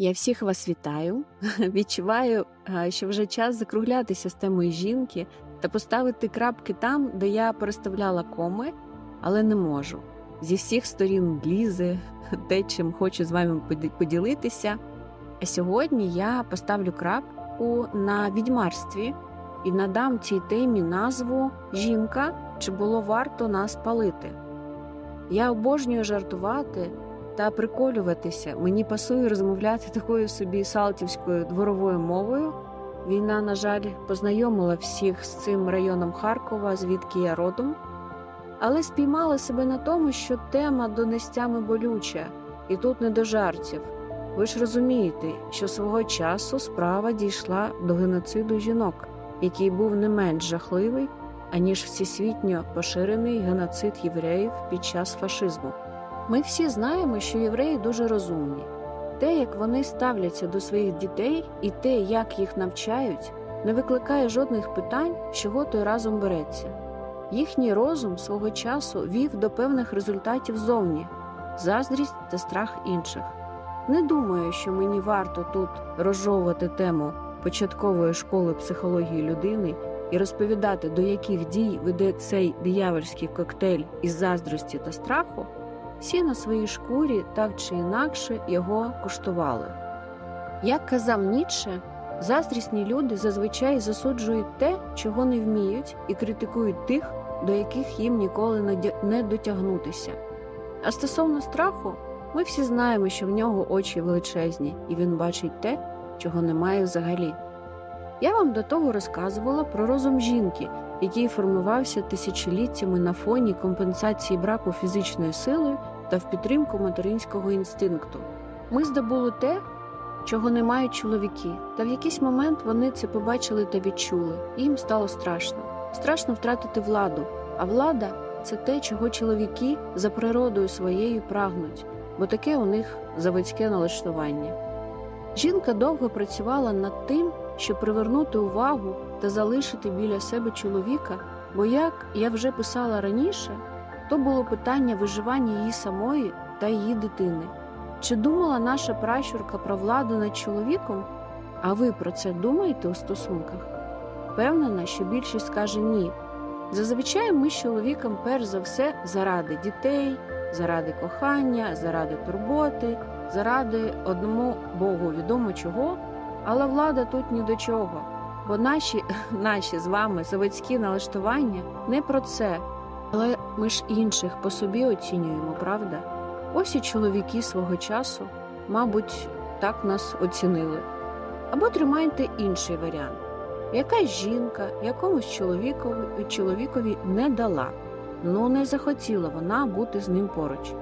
Я всіх вас вітаю. Відчуваю, що вже час закруглятися з темою жінки та поставити крапки там, де я переставляла коми, але не можу. Зі всіх сторін лізе те, чим хочу з вами поділитися. А сьогодні я поставлю крапку на відьмарстві і надам цій темі назву Жінка чи було варто нас палити. Я обожнюю жартувати та приколюватися. Мені пасує розмовляти такою собі салтівською дворовою мовою. Війна, на жаль, познайомила всіх з цим районом Харкова, звідки я родом. Але спіймала себе на тому, що тема донестями болюча, і тут не до жартів. Ви ж розумієте, що свого часу справа дійшла до геноциду жінок, який був не менш жахливий, аніж всесвітньо поширений геноцид євреїв під час фашизму. Ми всі знаємо, що євреї дуже розумні. Те, як вони ставляться до своїх дітей, і те, як їх навчають, не викликає жодних питань, чого той разом береться. Їхній розум свого часу вів до певних результатів зовні заздрість та страх інших. Не думаю, що мені варто тут розжовувати тему початкової школи психології людини і розповідати, до яких дій веде цей диявольський коктейль із заздрості та страху. Всі на своїй шкурі так чи інакше його куштували. Як казав Ніцше, заздрісні люди зазвичай засуджують те, чого не вміють, і критикують тих, до яких їм ніколи не дотягнутися. А стосовно страху, ми всі знаємо, що в нього очі величезні, і він бачить те, чого немає взагалі. Я вам до того розказувала про розум жінки, який формувався тисячоліттями на фоні компенсації браку фізичної сили та в підтримку материнського інстинкту. Ми здобули те, чого не мають чоловіки, та в якийсь момент вони це побачили та відчули, їм стало страшно. Страшно втратити владу, а влада це те, чого чоловіки за природою своєю прагнуть, бо таке у них заводське налаштування. Жінка довго працювала над тим, щоб привернути увагу та залишити біля себе чоловіка, бо, як я вже писала раніше, то було питання виживання її самої та її дитини. Чи думала наша пращурка про владу над чоловіком? А ви про це думаєте у стосунках? Впевнена, що більшість скаже ні. Зазвичай ми з чоловіком перш за все заради дітей, заради кохання, заради турботи, заради одному Богу відомо чого, але влада тут ні до чого. Бо наші, наші з вами заводські налаштування не про це, але ми ж інших по собі оцінюємо, правда? Ось і чоловіки свого часу, мабуть, так нас оцінили. Або тримайте інший варіант. Якась жінка якомусь чоловікові, чоловікові не дала, ну не захотіла вона бути з ним поруч.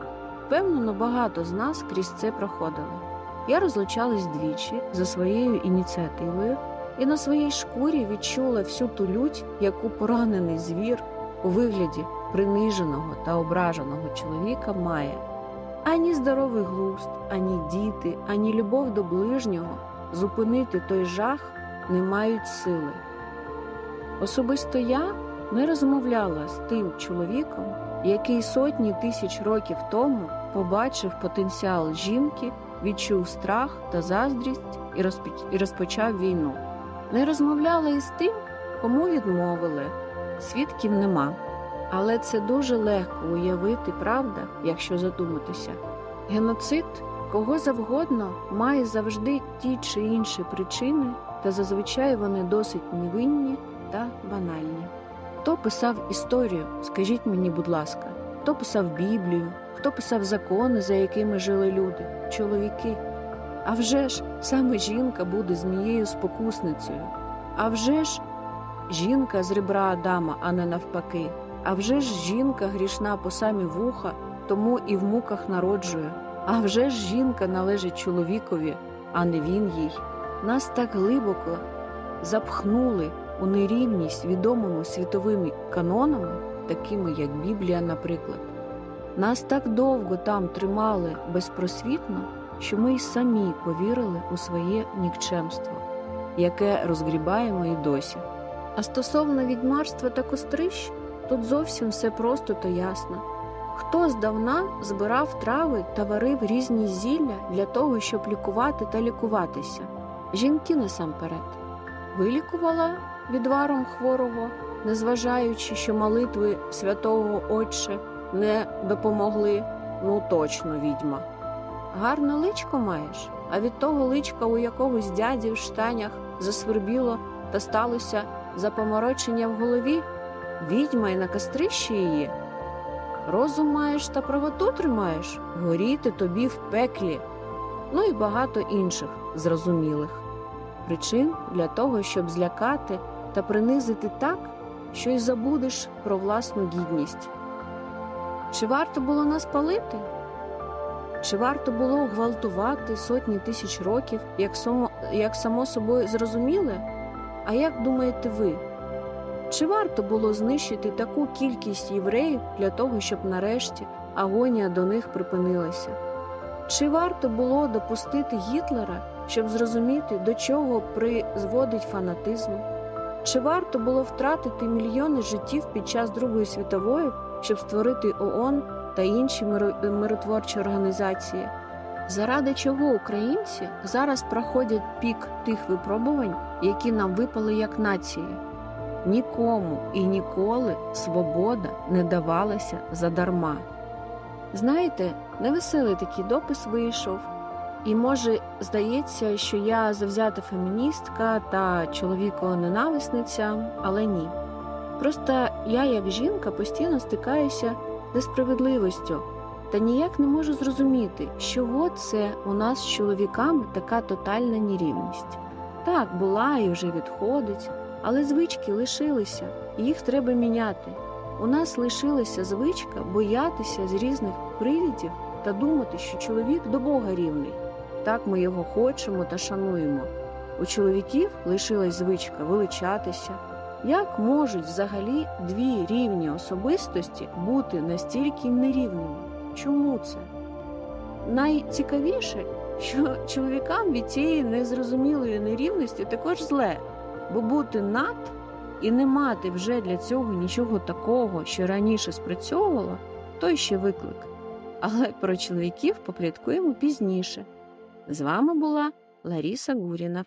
Впевнено, багато з нас крізь це проходили. Я розлучалась двічі за своєю ініціативою і на своїй шкурі відчула всю ту лють, яку поранений звір у вигляді приниженого та ображеного чоловіка має. Ані здоровий глузд, ані діти, ані любов до ближнього зупинити той жах не мають сили. Особисто я не розмовляла з тим чоловіком, який сотні тисяч років тому побачив потенціал жінки, відчув страх та заздрість і розпоч- і розпочав війну. Не розмовляла із тим, кому відмовили. Свідків нема. Але це дуже легко уявити, правда, якщо задуматися. Геноцид кого завгодно має завжди ті чи інші причини, та зазвичай вони досить невинні та банальні. Хто писав історію, скажіть мені, будь ласка, хто писав Біблію, хто писав закони, за якими жили люди, чоловіки. А вже ж саме жінка буде змією спокусницею. А вже ж жінка з ребра Адама, а не навпаки. А вже ж жінка грішна по самі вуха, тому і в муках народжує. А вже ж жінка належить чоловікові, а не він їй. Нас так глибоко запхнули у нерівність відомими світовими канонами, такими як Біблія, наприклад. Нас так довго там тримали безпросвітно, що ми й самі повірили у своє нікчемство, яке розгрібаємо і досі. А стосовно відьмарства та кострищ, тут зовсім все просто та ясно. Хто здавна збирав трави та варив різні зілля для того, щоб лікувати та лікуватися? Жінки насамперед. Вилікувала відваром хворого, незважаючи, що молитви святого Отче не допомогли, ну точно відьма. Гарне личко маєш, а від того личка у якогось дяді в штанях засвербіло та сталося запоморочення в голові, відьма й на кастрищі її. Розум маєш та правоту тримаєш, горіти тобі в пеклі, ну і багато інших зрозумілих причин для того, щоб злякати та принизити так, що й забудеш про власну гідність. Чи варто було нас палити? Чи варто було гвалтувати сотні тисяч років, як само, як само собою зрозуміле? А як думаєте ви? Чи варто було знищити таку кількість євреїв для того, щоб нарешті агонія до них припинилася? Чи варто було допустити Гітлера, щоб зрозуміти, до чого призводить фанатизм? Чи варто було втратити мільйони життів під час Другої світової, щоб створити ООН та інші миротворчі організації? Заради чого українці зараз проходять пік тих випробувань, які нам випали як нації? Нікому і ніколи свобода не давалася задарма. Знаєте, невеселий такий допис вийшов, і може здається, що я завзята феміністка та чоловіконенависниця, але ні. Просто я, як жінка, постійно стикаюся з несправедливістю та ніяк не можу зрозуміти, чого це у нас з чоловіками така тотальна нерівність. Так, була і вже відходить, але звички лишилися, і їх треба міняти. У нас лишилася звичка боятися з різних привідів та думати, що чоловік до Бога рівний. Так ми його хочемо та шануємо. У чоловіків лишилась звичка величатися. Як можуть взагалі дві рівні особистості бути настільки нерівними? Чому це? Найцікавіше, що чоловікам від цієї незрозумілої нерівності також зле, бо бути над і не мати вже для цього нічого такого, що раніше спрацьовувало, то ще виклик. Але про чоловіків попліткуємо пізніше. З вами була Ларіса Гуріна.